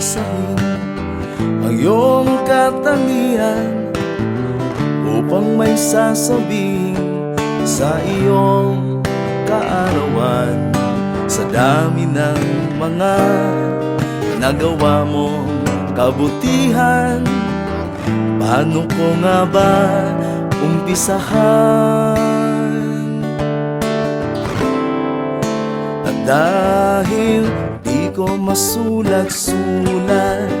isahin ang iyong katangian upang may sasabihin sa iyong kaarawan. Sa dami ng mga nagawa mo kabutihan paano ko nga ba umpisahan? At dahil ko masulat-sulat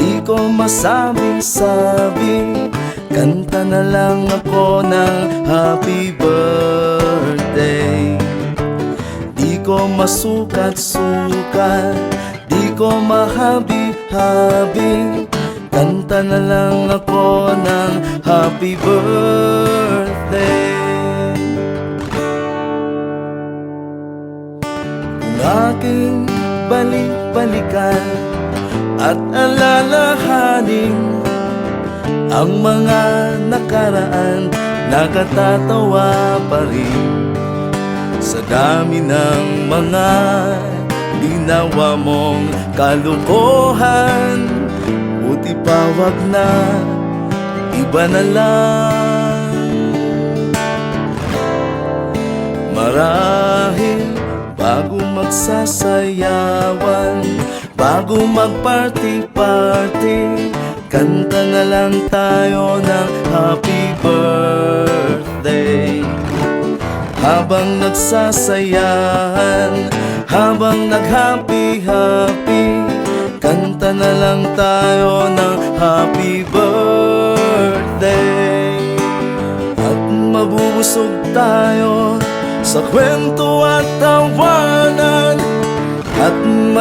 Di ko masabing-sabi Kanta na lang ako ng happy birthday. Di ko masukat-sukat Di ko mahabi-habi Kanta na lang ako ng happy birthday. Kung aking balik-balikan At alalahanin Ang mga nakaraan Nakatatawa pa rin. Sa dami ng mga Ginawa mong kalukuhan Buti pa wag na Iba na lang. Marahil bago magsasayawan Bago magparty-party Kanta na lang tayo ng happy birthday. Habang nagsasayahan Habang nag-happy-happy Kanta na lang tayo ng happy birthday. At mabubusog tayo sa kwento at tawanan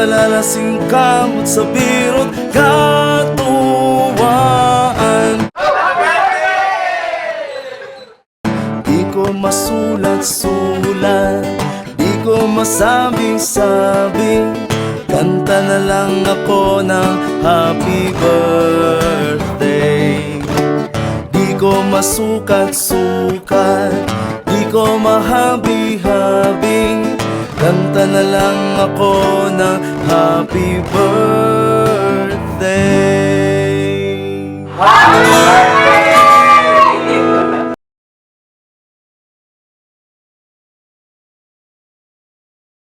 At malalasing kamot sa biro't katuwaan. Di ko masulat-sulat Di ko masabing-sabi Kanta na lang ako ng happy birthday. Di ko masukat-sukat Di ko mahabi-habi Kanta na lang ako ng happy birthday